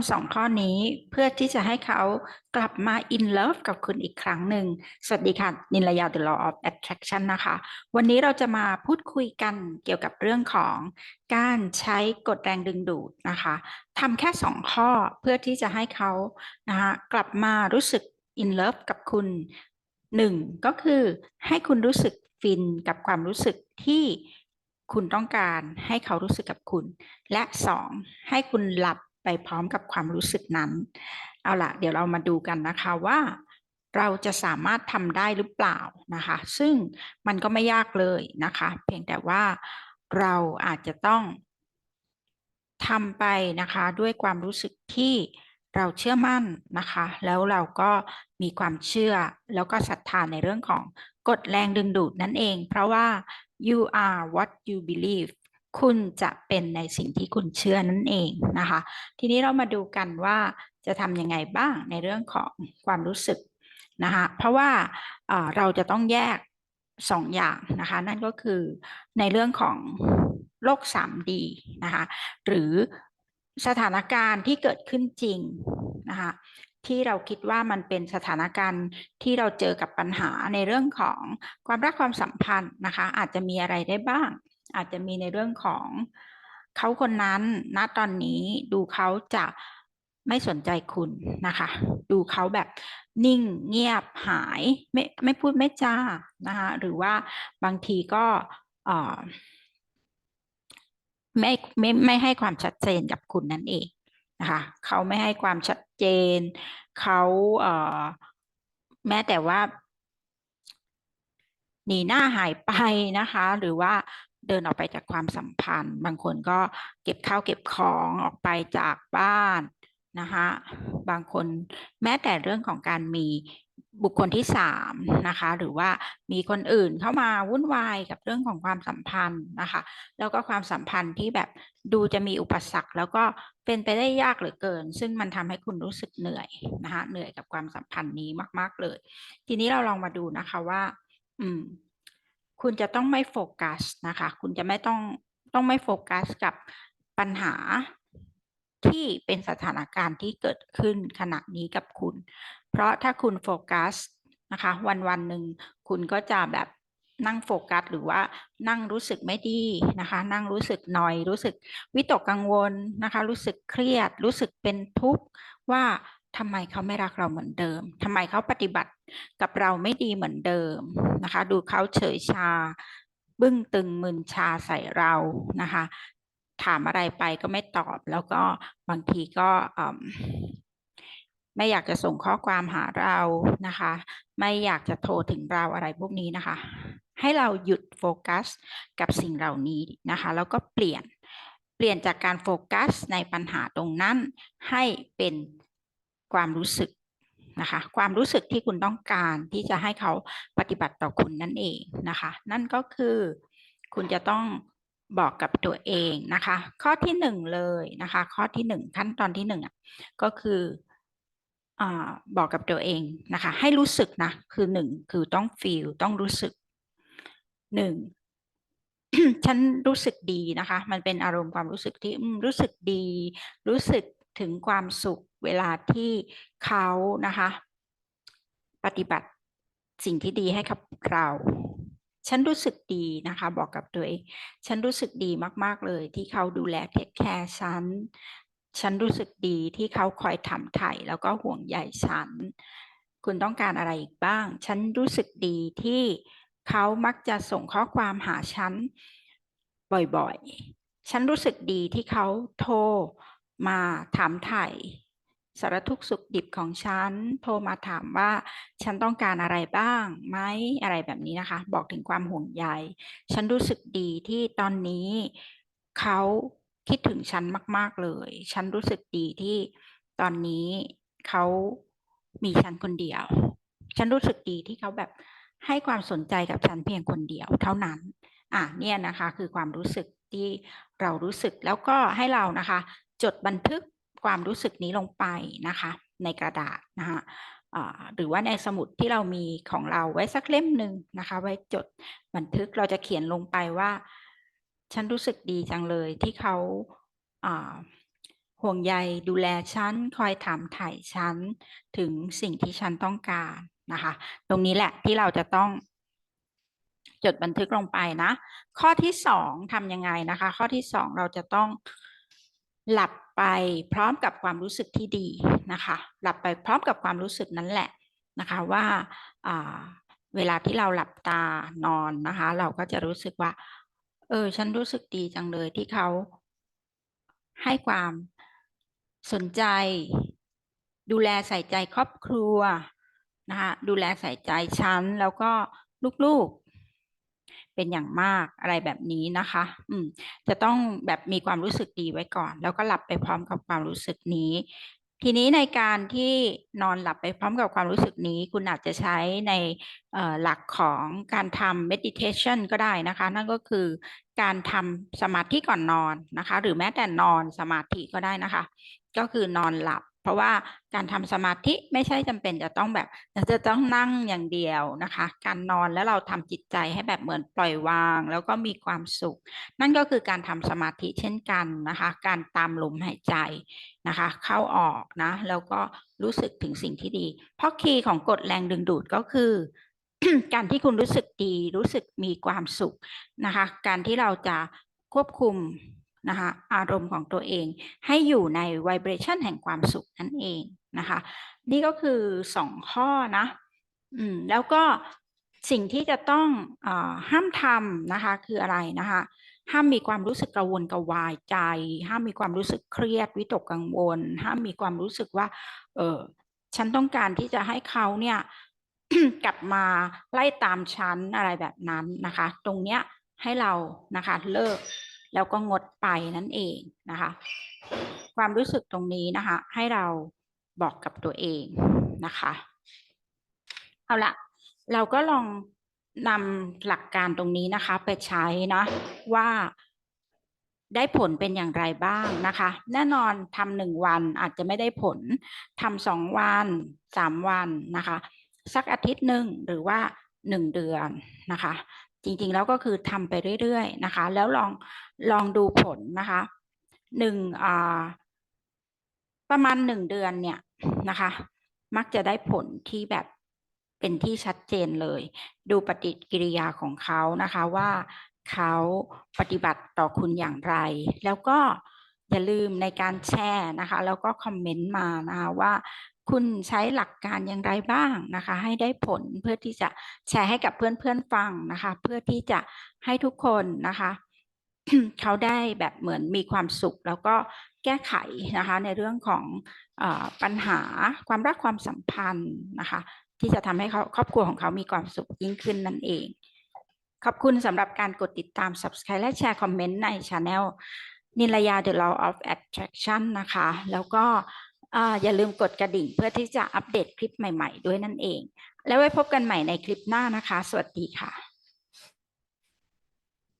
ำสองข้อนี้เพื่อที่จะให้เขากลับมา in love กับคุณอีกครั้งหนึ่ง สวัสดีค่ะ นินลยา The Law of Attraction นะคะ วันนี้เราจะมาพูดคุยกันเกี่ยวกับเรื่องของการใช้กฎแรงดึงดูดนะคะทำแค่สองข้อเพื่อที่จะให้เขานะคะกลับมารู้สึก in love กับคุณหนึ่งก็คือให้คุณรู้สึกฟินกับความรู้สึกที่คุณต้องการให้เขารู้สึกกับคุณ และสองให้คุณหลับ ไปพร้อมกับความรู้สึกนั้น เอาล่ะเดี๋ยวเรามาดูกันนะคะว่าเราจะสามารถทำได้หรือเปล่านะคะ ซึ่งมันก็ไม่ยากเลยนะคะ เพียงแต่ว่าเราอาจจะต้องทำไปนะคะด้วยความรู้สึกที่เราเชื่อมั่นนะคะ แล้วเราก็มีความเชื่อแล้วก็ศรัทธาในเรื่องของกฎแรงดึงดูดนั่นเอง เพราะว่า you are what you believe คุณจะเป็นในสิ่งที่คุณเชื่อนั่นเองนะคะ ทีนี้เรามาดูกันว่าจะทำยังไงบ้างในเรื่องของความรู้สึกนะคะเพราะว่าเราจะต้องแยกสองอย่างนะคะ นั่นก็คือในเรื่องของโลก 3D นะคะ หรือสถานการณ์ที่เกิดขึ้นจริงนะคะที่เราคิดว่ามันเป็นสถานการณ์ที่เราเจอกับปัญหาในเรื่องของความรักความสัมพันธ์นะคะ อาจจะมีอะไรได้บ้าง อาจจะมีในเรื่องของเขาคนนั้นณตอนนี้ดูเขาจะไม่สนใจคุณนะคะ ดูเขาแบบนิ่งเงียบหายไม่ไม่พูดไม่จานะคะหรือว่าบางทีก็ไม่ไม่ไม่ให้ความชัดเจนกับคุณนั่นเองนะคะเขาไม่ให้ความชัดเจนเขาเแม้แต่ว่า หนีหน้าหายไปนะคะ หรือว่า เดินออกไปจากความสัมพันธ์ บางคนก็เก็บข้าวเก็บของออกไปจากบ้านนะคะบางคนแม้แต่เรื่องของการมีบุคคลที่สามนะคะ หรือว่ามีคนอื่นเข้ามาวุ่นวายกับเรื่องของความสัมพันธ์นะคะ แล้วก็ความสัมพันธ์ที่แบบดูจะมีอุปสรรค แล้วก็เป็นไปได้ยากเหลือเกิน ซึ่งมันทำให้คุณรู้สึกเหนื่อยนะคะเหนื่อยกับความสัมพันธ์นี้มาก ๆเลย ทีนี้เราลองมาดูนะคะว่า อืม คุณจะต้องไม่โฟกัสนะคะ คุณจะไม่ต้องต้องไม่โฟกัสกับปัญหาที่เป็นสถานการณ์ที่เกิดขึ้นขณะนี้กับคุณ เพราะถ้าคุณโฟกัสนะคะวันวันหนึ่งคุณก็จะแบบนั่งโฟกัสหรือว่านั่งรู้สึกไม่ดีนะคะ นั่งรู้สึกหน่อย รู้สึกวิตกกังวลนะคะ รู้สึกเครียด รู้สึกเป็นทุกข์ว่า ทำไมเขาไม่รักเราเหมือนเดิมทำไมเขาปฏิบัติกับเราไม่ดีเหมือนเดิมนะคะ ดูเขาเฉยชา บึ้งตึงมึนชาใส่เรานะคะ ถามอะไรไปก็ไม่ตอบ แล้วก็บางทีก็ไม่อยากจะส่งข้อความหาเรานะคะ ไม่อยากจะโทรถึงเราอะไรพวกนี้นะคะ ให้เราหยุดโฟกัสกับสิ่งเหล่านี้นะคะ แล้วก็เปลี่ยนเปลี่ยนจากการโฟกัสในปัญหาตรงนั้นให้เป็น ความรู้สึกนะคะความรู้สึกที่คุณต้องการที่จะให้เขาปฏิบัติต่อคุณนั่นเองนะคะ นั่นก็คือคุณจะต้องบอกกับตัวเองนะคะ ข้อที่หนึ่งเลยนะคะ ข้อที่หนึ่งขั้นตอนที่หนึ่งก็คืออบอกกับตัวเองนะคะ ให้รู้สึกนะคือหนึ่งคือต้อง feel ต้องรู้สึกหนึ่งฉันรู้สึกดีนะคะ มันเป็นอารมณ์ความรู้สึกที่รู้สึกดี รู้สึก ถึงความสุขเวลาที่เขานะคะ ปฏิบัติสิ่งที่ดีให้กับเรา ฉันรู้สึกดีนะคะ บอกกับตัวเอง ฉันรู้สึกดีมาก ๆ เลยที่เขาดูแลเทคแคร์ฉัน ฉันรู้สึกดีที่เขาคอยทำไถ่แล้วก็ห่วงใยฉัน คุณต้องการอะไรอีกบ้าง ฉันรู้สึกดีที่เขามักจะส่งข้อความหาฉันบ่อยๆ ฉันรู้สึกดีที่เขาโทร มาถามไถ่สารทุกสุขดิบของฉัน โทรมาถามว่าฉันต้องการอะไรบ้างไหมอะไรแบบนี้นะคะ บอกถึงความห่วงใย ฉันรู้สึกดีที่ตอนนี้เขาคิดถึงฉันมาก ๆเลย ฉันรู้สึกดีที่ตอนนี้เขามีฉันคนเดียว ฉันรู้สึกดีที่เขาแบบให้ความสนใจกับฉันเพียงคนเดียว เท่านั้น อะเนี่ยนะคะคือความรู้สึกที่เรารู้สึกแล้วก็ให้เรานะคะ จดบันทึกความรู้สึกนี้ลงไปนะคะ ในกระดาษนะคะหรือว่าในสมุดที่เรามีของเราไว้สักเล่มหนึ่งนะคะ ไว้จดบันทึกเราจะเขียนลงไปว่า ฉันรู้สึกดีจังเลยที่เขาห่วงใยดูแลฉันคอยถามถ่ายฉันถึงสิ่งที่ฉันต้องการนะคะ ตรงนี้แหละที่เราจะต้องจดบันทึกลงไปนะ ข้อที่สองทำยังไงนะคะ ข้อที่สองเราจะต้อง หลับไปพร้อมกับความรู้สึกที่ดีนะคะ หลับไปพร้อมกับความรู้สึกนั้นแหละนะคะว่าเวลาที่เราหลับตานอนนะคะ เราก็จะรู้สึกว่า เออ ฉันรู้สึกดีจังเลยที่เขาให้ความสนใจ ดูแลใส่ใจครอบครัวนะคะดูแลใส่ใจฉันแล้วก็ลูกๆ เป็นอย่างมากอะไรแบบนี้นะคะ อืมจะต้องแบบมีความรู้สึกดีไว้ก่อน แล้วก็หลับไปพร้อมกับความรู้สึกนี้ ทีนี้ในการที่นอนหลับไปพร้อมกับความรู้สึกนี้ คุณอาจจะใช้ในหลักของการทำ meditation ก็ได้นะคะ นั่นก็คือการทำสมาธิก่อนนอนนะคะ หรือแม้แต่นอนสมาธิก็ได้นะคะ ก็คือนอนหลับ เพราะว่าการทำสมาธิไม่ใช่จำเป็นจะต้องแบบจะต้องนั่งอย่างเดียวนะคะ การนอนแล้วเราทำจิตใจให้แบบเหมือนปล่อยวาง แล้วก็มีความสุข นั่นก็คือการทำสมาธิเช่นกันนะคะ การตามลมหายใจนะคะ เข้าออกนะแล้วก็รู้สึกถึงสิ่งที่ดี เพราะคีย์ของกฎแรงดึงดูดก็คือการที่คุณรู้สึกดีรู้สึกมีความสุขนะคะ การที่เราจะควบคุม นะคะอารมณ์ของตัวเองให้อยู่ใน vibration แห่งความสุขนั่นเองนะคะ นี่ก็คือสองข้อนะอืมแล้วก็สิ่งที่จะต้องอห้ามทำนะคะคืออะไรนะคะห้ามมีความรู้สึกกระวนกระวายใจ ห้ามมีความรู้สึกเครียดวิตกกังวล ห้ามมีความรู้สึกว่า เออฉันต้องการที่จะให้เขาเนี่ยกลับมาไล่ตามฉันอะไรแบบนั้นนะคะ ตรงเนี้ยให้เรานะคะเลิก แล้วก็งดไปนั่นเองนะคะ ความรู้สึกตรงนี้นะคะ ให้เราบอกกับตัวเองนะคะ เอาละเราก็ลองนำหลักการตรงนี้นะคะ ไปใช้นะว่าได้ผลเป็นอย่างไรบ้างนะคะ แน่นอนทำหนึ่งวันอาจจะไม่ได้ผลทำสองวันสามวันนะคะ สักอาทิตย์หนึ่งหรือว่าหนึ่งเดือนนะคะ จริงๆแล้วก็คือทำไปเรื่อยๆนะคะ แล้วลองลองดูผลนะคะหนึ่งประมาณหนึ่งเดือนเนี่ยนะคะ มักจะได้ผลที่แบบเป็นที่ชัดเจนเลย ดูปฏิกิริยาของเขานะคะว่าเขาปฏิบัติต่อคุณอย่างไร แล้วก็อย่าลืมในการแชร์นะคะ แล้วก็คอมเมนต์มานะคะว่า คุณใช้หลักการอย่างไรบ้างนะคะ ให้ได้ผลเพื่อที่จะแชร์ให้กับเพื่อนๆฟังนะคะ เพื่อที่จะให้ทุกคนนะคะ เขาได้แบบเหมือนมีความสุข แล้วก็แก้ไขนะคะ ในเรื่องของอปัญหาความรักความสัมพันธ์นะคะ ที่จะทำให้เขาครอบครัวของเขามีความสุขยิ่งขึ้นนั่นเอง ขอบคุณสำหรับการกดติดตาม subscribe และแชร์คอมเมนต์ใน channel นิลยา The Law of Attraction นะคะ แล้วก็ อย่าลืมกดกระดิ่งเพื่อที่จะอัปเดตคลิปใหม่ ๆ ด้วยนั่นเอง แล้วไว้พบกันใหม่ในคลิปหน้านะคะ สวัสดีค่ะ